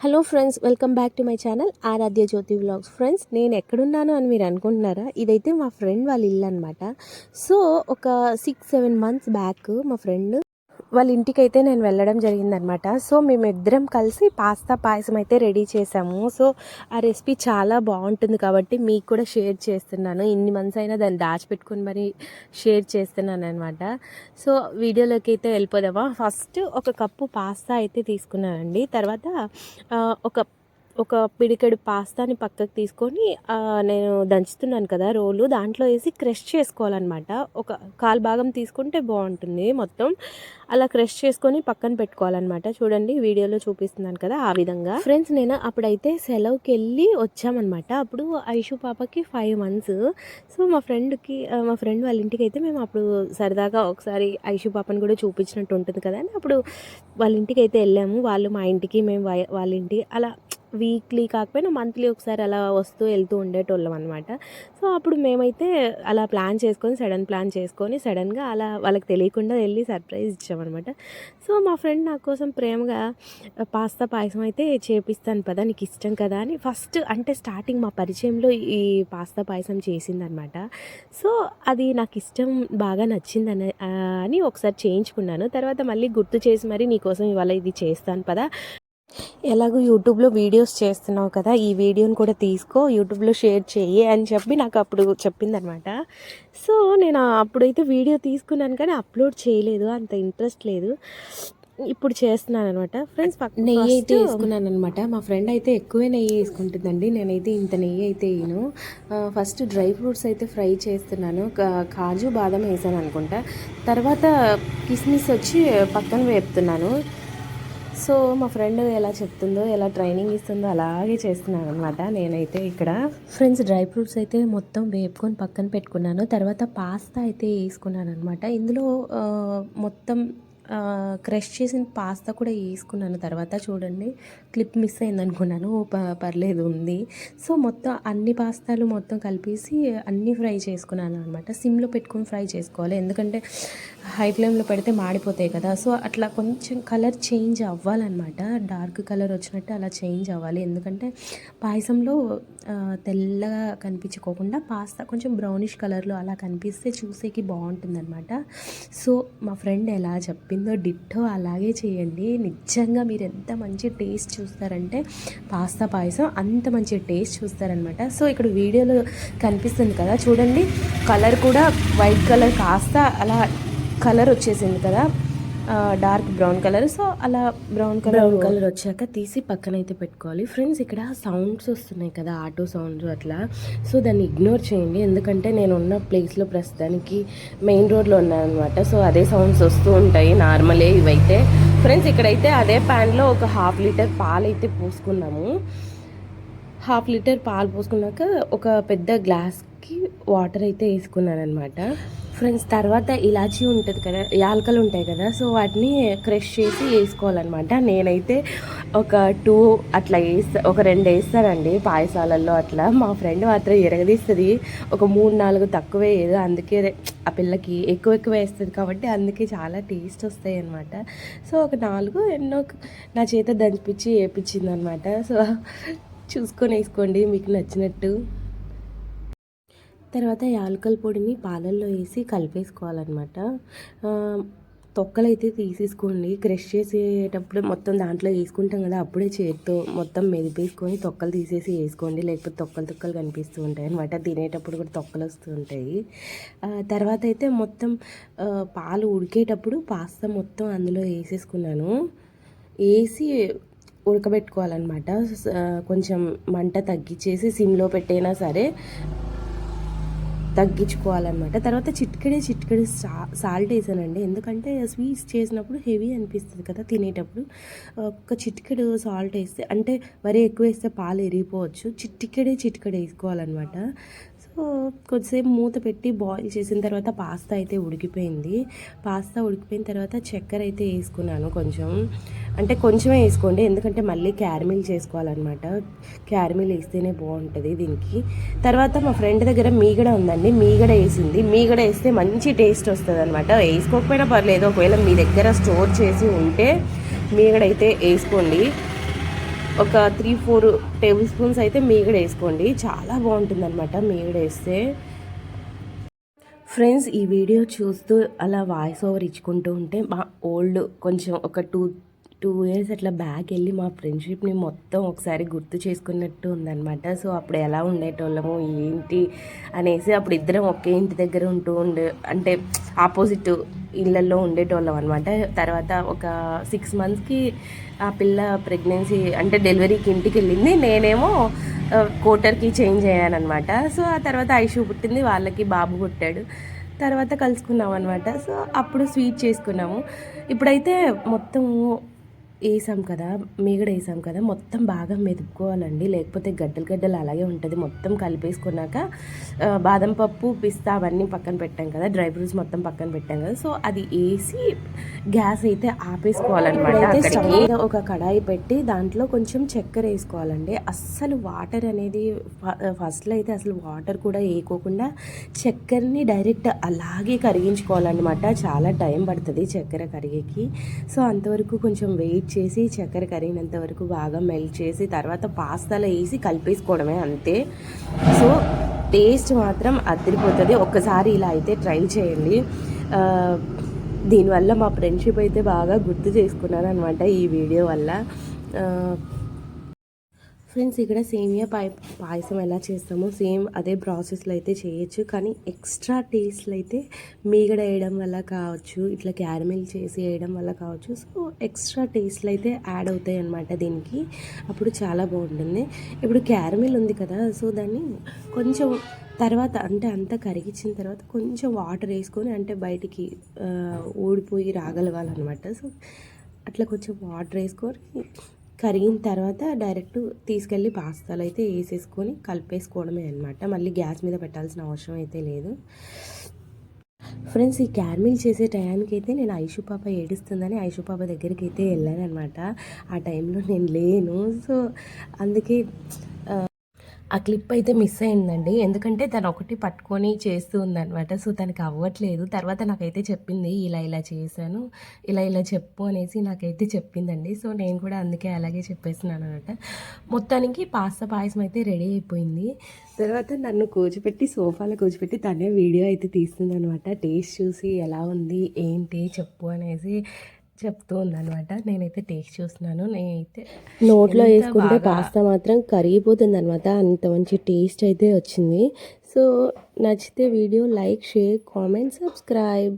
Hello friends welcome back to my channel Aaradhya Jyothi vlogs. Friends నేను ఎక్కడున్నాను అని మీరు అనుకుంటున్నారా? ఇదైతే మా ఫ్రెండ్ వాళ్ళ ఇల్లు అనమాట సో ఒక సిక్స్ సెవెన్ మంత్స్ బ్యాక్ మా ఫ్రెండ్ వాళ్ళ ఇంటికైతే నేను వెళ్ళడం జరిగిందనమాట. సో మేమిద్దరం కలిసి పాస్తా పాయసం అయితే రెడీ చేసాము. సో ఆ రెసిపీ చాలా బాగుంటుంది కాబట్టి మీకు కూడా షేర్ చేస్తున్నాను. ఇన్ని మంత్స్ అయినా దాన్ని దాచిపెట్టుకుని మరి షేర్ చేస్తున్నాను అనమాట సో వీడియోలోకి అయితే వెళ్ళిపోదామా? ఫస్ట్ ఒక కప్పు పాస్తా అయితే తీసుకున్నానండి. తర్వాత ఒక ఒక పిడికెడు పాస్తాని పక్కకు తీసుకొని నేను దంచుతున్నాను కదా రోలు దాంట్లో వేసి క్రష్ చేసుకోవాలన్నమాట. ఒక కాలు భాగం తీసుకుంటే బాగుంటుంది మొత్తం. అలా క్రష్ చేసుకొని పక్కన పెట్టుకోవాలన్నమాట. చూడండి వీడియోలో చూపిస్తున్నాను కదా ఆ విధంగా. ఫ్రెండ్స్ నేను అప్పుడైతే సెలవుకి వెళ్ళి వచ్చామన్నమాట. అప్పుడు ఐషు పాపకి ఫైవ్ మంత్స్. సో మా ఫ్రెండ్కి మా ఫ్రెండ్ వాళ్ళ ఇంటికి అయితే మేము అప్పుడు సరదాగా ఒకసారి ఐషు పాపని కూడా చూపించినట్టు ఉంటుంది కదా అని అప్పుడు వాళ్ళ ఇంటికి అయితే వెళ్ళాము. వాళ్ళు మా ఇంటికి మేము వాళ్ళ ఇంటికి అలా వీక్లీ కాకపోయినా మంత్లీ ఒకసారి అలా వస్తూ వెళ్తూ ఉండేటోళ్ళం అనమాట సో అప్పుడు మేమైతే అలా ప్లాన్ చేసుకొని సడన్ ప్లాన్ చేసుకొని సడన్గా అలా వాళ్ళకి తెలియకుండా వెళ్ళి సర్ప్రైజ్ ఇచ్చామన్నమాట సో మా ఫ్రెండ్ నా కోసం ప్రేమగా పాస్తా పాయసం అయితే చేపిస్తాను పదా నీకు ఇష్టం కదా అని ఫస్ట్ అంటే స్టార్టింగ్ మా పరిచయంలో ఈ పాస్తా పాయసం చేసిందనమాట సో అది నాకు ఇష్టం బాగా నచ్చిందని అని ఒకసారి చేయించుకున్నాను. తర్వాత మళ్ళీ గుర్తు చేసి మరి నీకోసం ఇవాళ ఇది చేస్తాను పదా ఎలాగో యూట్యూబ్లో వీడియోస్ చేస్తున్నావు కదా ఈ వీడియోని కూడా తీసుకో యూట్యూబ్లో షేర్ చెయ్యి అని చెప్పి నాకు అప్పుడు చెప్పిందనమాట సో నేను అప్పుడైతే వీడియో తీసుకున్నాను కానీ అప్లోడ్ చేయలేదు అంత ఇంట్రెస్ట్ లేదు. ఇప్పుడు చేస్తున్నాను అనమాట ఫ్రెండ్స్ నెయ్యి అయితే వేసుకున్నాను అనమాట మా ఫ్రెండ్ అయితే ఎక్కువే నెయ్యి వేసుకుంటుందండి. నేనైతే ఇంత నెయ్యి అయితే వేయను. ఫస్ట్ డ్రై ఫ్రూట్స్ అయితే ఫ్రై చేస్తున్నాను. కా- కాజు బాదం వేసాను అనుకుంటా. తర్వాత కిస్మిస్ వచ్చి పక్కన వేపుతున్నాను. సో మా ఫ్రెండ్ ఎలా చెప్తుందో ఎలా ట్రైనింగ్ ఇస్తుందో అలాగే చేస్తున్నాను అనమాట నేనైతే ఇక్కడ ఫ్రెండ్స్ డ్రై ఫ్రూట్స్ అయితే మొత్తం వేపుకొని పక్కన పెట్టుకున్నాను. తర్వాత పాస్తా అయితే వేసుకున్నాను అనమాట ఇందులో మొత్తం క్రష్ చేసిన పాస్తా కూడా వేసుకున్నాను. తర్వాత చూడండి క్లిప్ మిస్ అయింది అనుకున్నాను ప పర్లేదు ఉంది. సో మొత్తం అన్ని పాస్తాలు మొత్తం కలిపేసి అన్నీ ఫ్రై చేసుకున్నాను అనమాట సిమ్లో పెట్టుకొని ఫ్రై చేసుకోవాలి. ఎందుకంటే హై ఫ్లేమ్లో పెడితే మాడిపోతాయి కదా. సో అట్లా కొంచెం కలర్ చేంజ్ అవ్వాలన్నమాట. డార్క్ కలర్ వచ్చినట్టు అలా చేంజ్ అవ్వాలి. ఎందుకంటే పాయసంలో తెల్లగా కనిపించుకోకుండా పాస్తా కొంచెం బ్రౌనిష్ కలర్లో అలా కనిపిస్తే చూసేకి బాగుంటుందన్నమాట. సో మా ఫ్రెండ్ ఎలా చెప్పింది డిట్టో అలాగే చేయండి. నిజంగా మీరు ఎంత మంచి టేస్ట్ చూస్తారంటే పాస్తా పాయసం అంత మంచి టేస్ట్ చూస్తారనమాట సో ఇక్కడ వీడియోలో కనిపిస్తుంది కదా చూడండి. కలర్ కూడా వైట్ కలర్ కాస్త అలా కలర్ వచ్చేసింది కదా. Dark brown colour. సో అలా బ్రౌన్ కలర్ బ్రౌన్ కలర్ వచ్చాక తీసి పక్కన అయితే పెట్టుకోవాలి. ఫ్రెండ్స్ ఇక్కడ సౌండ్స్ వస్తున్నాయి కదా ఆటో సౌండ్స్ అట్లా. సో దాన్ని ఇగ్నోర్ చేయండి. ఎందుకంటే నేను ఉన్న ప్లేస్లో ప్రస్తుతానికి మెయిన్ రోడ్లో ఉన్నాను అనమాట సో అదే సౌండ్స్ వస్తూ ఉంటాయి నార్మలే ఇవైతే. ఫ్రెండ్స్ ఇక్కడైతే అదే ప్యాన్లో ఒక హాఫ్ లీటర్ పాలు అయితే పోసుకున్నాము. హాఫ్ లీటర్ పాలు పోసుకున్నాక ఒక పెద్ద కి వాటర్ అయితే వేసుకున్నాను అనమాట ఫ్రెండ్స్ తర్వాత ఇలాచీ ఉంటుంది కదా యాలకలు ఉంటాయి కదా సో వాటిని క్రష్ చేసి వేసుకోవాలన్నమాట. నేనైతే ఒక టూ అట్లా వేస్తా ఒక రెండు వేస్తానండి పాయసాలలో అట్లా. మా ఫ్రెండ్ మాత్రం ఎరగదీస్తుంది. ఒక మూడు నాలుగు తక్కువే ఏదో అందుకే ఆ పిల్లకి ఎక్కువ ఎక్కువ వేస్తుంది కాబట్టి అందుకే చాలా టేస్ట్ వస్తాయి అనమాట సో ఒక నాలుగు ఎన్నో నా చేత దంచిపిచ్చి వేపించింది అనమాట సో చూసుకొని వేసుకోండి మీకు నచ్చినట్టు. తర్వాత యాలకల పొడిని పాలల్లో వేసి కలిపేసుకోవాలన్నమాట. తొక్కలు అయితే తీసేసుకోండి. క్రష్ చేసేటప్పుడు మొత్తం దాంట్లో వేసుకుంటాం కదా అప్పుడే చేతితో మొత్తం మెదిపేసుకొని తొక్కలు తీసేసి వేసుకోండి. లేకపోతే తొక్కలు తొక్కలు కనిపిస్తూ ఉంటాయి అనమాట తినేటప్పుడు కూడా తొక్కలు వస్తూ ఉంటాయి. తర్వాత అయితే మొత్తం పాలు ఉడికేటప్పుడు పాస్తా మొత్తం అందులో వేసేసుకున్నాను. వేసి ఉడకబెట్టుకోవాలన్నమాట. కొంచెం మంట తగ్గించేసి సిమ్లో పెట్టైనా సరే తగ్గించుకోవాలన్నమాట. తర్వాత చిట్కడే చిట్కడే సా సాల్ట్ వేసానండి. ఎందుకంటే స్వీట్స్ చేసినప్పుడు హెవీ అనిపిస్తుంది కదా తినేటప్పుడు. ఒక చిట్కడు సాల్ట్ వేస్తే అంటే మరీ ఎక్కువ వేస్తే పాలు ఎరిగిపోవచ్చు. చిటికెడే చిట్కడే వేసుకోవాలన్నమాట. కొద్దిసేపు మూత పెట్టి బాయిల్ చేసిన తర్వాత పాస్తా అయితే ఉడికిపోయింది. పాస్తా ఉడికిపోయిన తర్వాత చక్కెర అయితే వేసుకున్నాను కొంచెం. అంటే కొంచెమే వేసుకోండి ఎందుకంటే మళ్ళీ క్యారమిల్ చేసుకోవాలన్నమాట. క్యారమిల్ వేస్తేనే బాగుంటుంది దీనికి. తర్వాత మా ఫ్రెండ్ దగ్గర మీగడ ఉందండి మీగడ వేసింది. మీగడ వేస్తే మంచి టేస్ట్ వస్తుంది అనమాట వేసుకోకపోయినా పర్లేదు ఒకవేళ మీ దగ్గర స్టోర్ చేసి ఉంటే మీగడ అయితే వేసుకోండి. ఒక త్రీ ఫోర్ టేబుల్ స్పూన్స్ అయితే మీగడ వేసుకోండి. చాలా బాగుంటుంది అనమాట మీగడ వేస్తే. ఫ్రెండ్స్ ఈ వీడియో చూస్తూ అలా వాయిస్ ఓవర్ ఇచ్చుకుంటూ ఉంటే మా ఓల్డ్ కొంచెం ఒక టూ టూ ఇయర్స్ అట్లా బ్యాక్ వెళ్ళి మా ఫ్రెండ్షిప్ని మొత్తం ఒకసారి గుర్తు చేసుకున్నట్టు ఉందనమాట సో అప్పుడు ఎలా ఉండేటోళ్ళము ఏంటి అనేసి అప్పుడు ఇద్దరం ఒకే ఇంటి దగ్గర ఉంటూ ఉండే అంటే ఆపోజిట్ ఇళ్ళల్లో ఉండేటోళ్ళం అనమాట తర్వాత ఒక సిక్స్ మంత్స్కి ఆ పిల్ల ప్రెగ్నెన్సీ అంటే డెలివరీకి ఇంటికి వెళ్ళింది. నేనేమో కోటర్కి చేంజ్ అయ్యానమాట సో ఆ తర్వాత ఐషు పుట్టింది వాళ్ళకి బాబు పుట్టాడు. తర్వాత కలుసుకున్నాం అనమాట సో అప్పుడు స్వీట్ చేసుకున్నాము. ఇప్పుడైతే మొత్తము వేసాం కదా మీగడ వేసాం కదా మొత్తం బాగా మెదుపుకోవాలండి. లేకపోతే గడ్డలు గడ్డలు అలాగే ఉంటుంది. మొత్తం కలిపేసుకున్నాక బాదం పప్పు పిస్తా అవన్నీ పక్కన పెట్టాం కదా డ్రై ఫ్రూట్స్ మొత్తం పక్కన పెట్టాం కదా. సో అది వేసి గ్యాస్ అయితే ఆపేసుకోవాలన్నమాట ఒక కడాయి పెట్టి దాంట్లో కొంచెం చక్కెర వేసుకోవాలండి. అస్సలు వాటర్ అనేది ఫస్ట్లో అయితే అసలు వాటర్ కూడా వేయకోకుండా చక్కెరని డైరెక్ట్ అలాగే కరిగించుకోవాలన్నమాట. చాలా టైం పడుతుంది చక్కెర కరిగేకి. సో అంతవరకు కొంచెం వెయిట్ చేసి చక్కెర కరిగినంత వరకు బాగా మెల్ట్ చేసి తర్వాత పాస్తాలో వేసి కలిపేసుకోవడమే అంతే. సో టేస్ట్ మాత్రం అదిరిపోతుంది. ఒక్కసారి ఇలా అయితే ట్రై చేయండి. దీనివల్ల మా ఫ్రెండ్షిప్ అయితే బాగా గుర్తు చేసుకున్నాను అనమాట ఈ వీడియో వల్ల. ఫ్రెండ్స్ ఇక్కడ సేమియా పాయ పాయసం ఎలా చేస్తామో సేమ్ అదే ప్రాసెస్లో అయితే చేయొచ్చు. కానీ ఎక్స్ట్రా టేస్ట్లు అయితే మీగడ వేయడం వల్ల కావచ్చు ఇట్లా క్యారమిల్ చేసి వేయడం వల్ల కావచ్చు. సో ఎక్స్ట్రా టేస్ట్లు అయితే యాడ్ అవుతాయి అన్నమాట దీనికి. అప్పుడు చాలా బాగుంటుంది. ఇప్పుడు క్యారమిల్ ఉంది కదా సో దాన్ని కొంచెం తర్వాత అంటే అంతా కరిగించిన తర్వాత కొంచెం వాటర్ వేసుకొని అంటే బయటికి ఊడిపోయి రాగలగాలన్నమాట. సో అట్లా కొంచెం వాటర్ వేసుకొని కరిగిన తర్వాత డైరెక్ట్ తీసుకెళ్ళి పాస్తాలు అయితే వేసేసుకొని కలిపేసుకోవడమే అనమాట మళ్ళీ గ్యాస్ మీద పెట్టాల్సిన అవసరం అయితే లేదు. ఫ్రెండ్స్ ఈ క్యారమిల్ చేసే టయానికి అయితే నేను ఐషు పాప ఏడుస్తుందని ఐషు పాప దగ్గరికి అయితే వెళ్ళాను అనమాట ఆ టైంలో నేను లేను. సో అందుకే ఆ, క్లిప్ అయితే మిస్ అయిందండి. ఎందుకంటే తను ఒకటి పట్టుకొని చేస్తూ ఉందనమాట సో తనకి అవ్వట్లేదు. తర్వాత నాకైతే చెప్పింది ఇలా ఇలా చేశాను. ఇలా ఇలా చెప్పు అనేసి నాకైతే చెప్పిందండి. సో నేను కూడా అందుకే అలాగే చెప్పేసినాను అనమాట మొత్తానికి పాస్తా పాయసం అయితే రెడీ అయిపోయింది. తర్వాత నన్ను కూర్చోపెట్టి సోఫాలో కూర్చోపెట్టి తనే వీడియో అయితే తీస్తుంది అనమాట టేస్ట్ చూసి ఎలా ఉంది ఏంటి చెప్పు అనేసి చెప్తూ ఉందన్నమాట. నేనైతే టేస్ట్ చూస్తున్నాను. నేనైతే నోట్లో వేసుకుంటే పాస్తా మాత్రం కరిగిపోతుంది అనమాట అంత మంచి టేస్ట్ అయితే వచ్చింది. సో నచ్చితే video like share comment subscribe.